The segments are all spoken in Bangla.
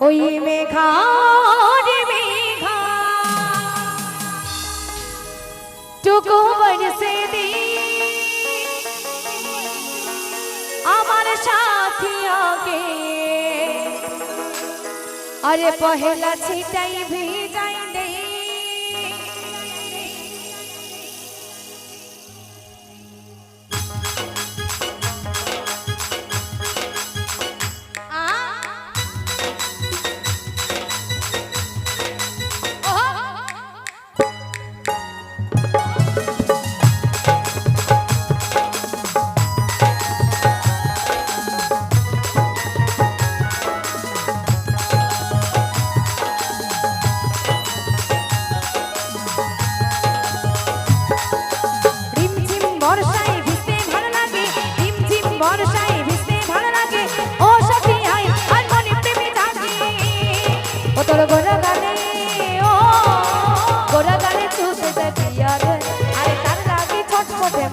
ওই মেঘা মেঘা। টুকু বরসে দি আমার সাথিয়াকে अरे पहला छिटाई भी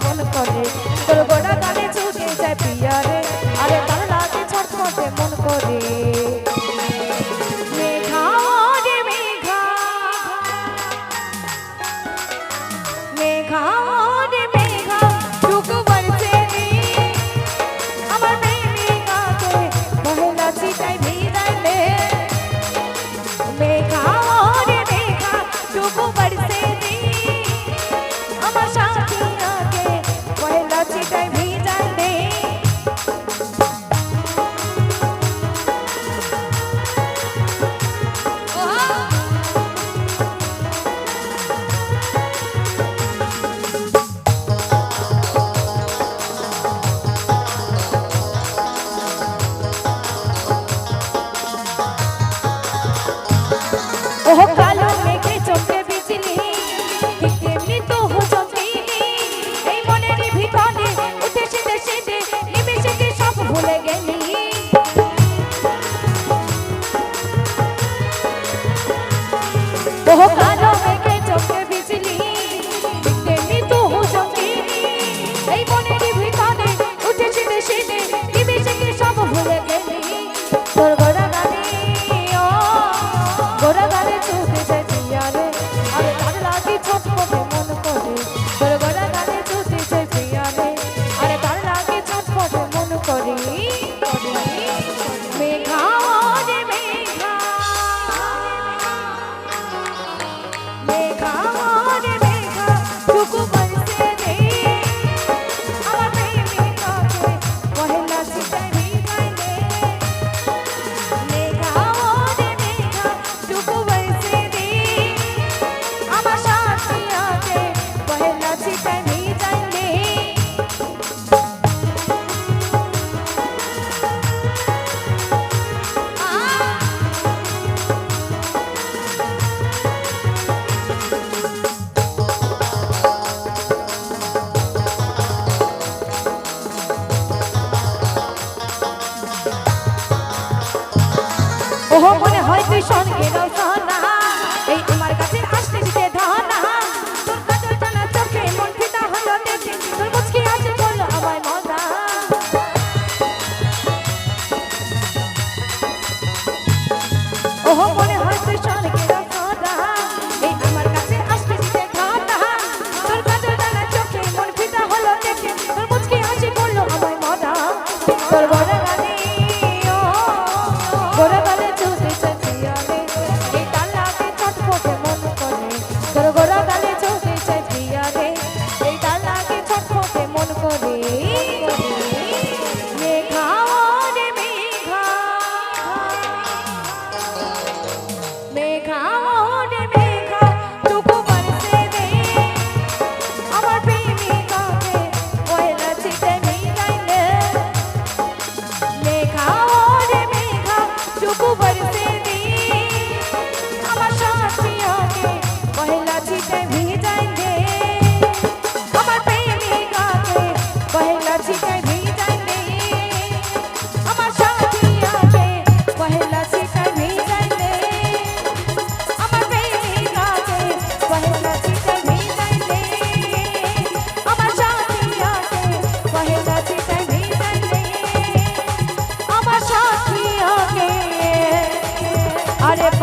কেমন করে। হতে চাই ওহ মনে হয় তুই সঙ্গে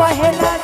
আরে পহেলা চিকা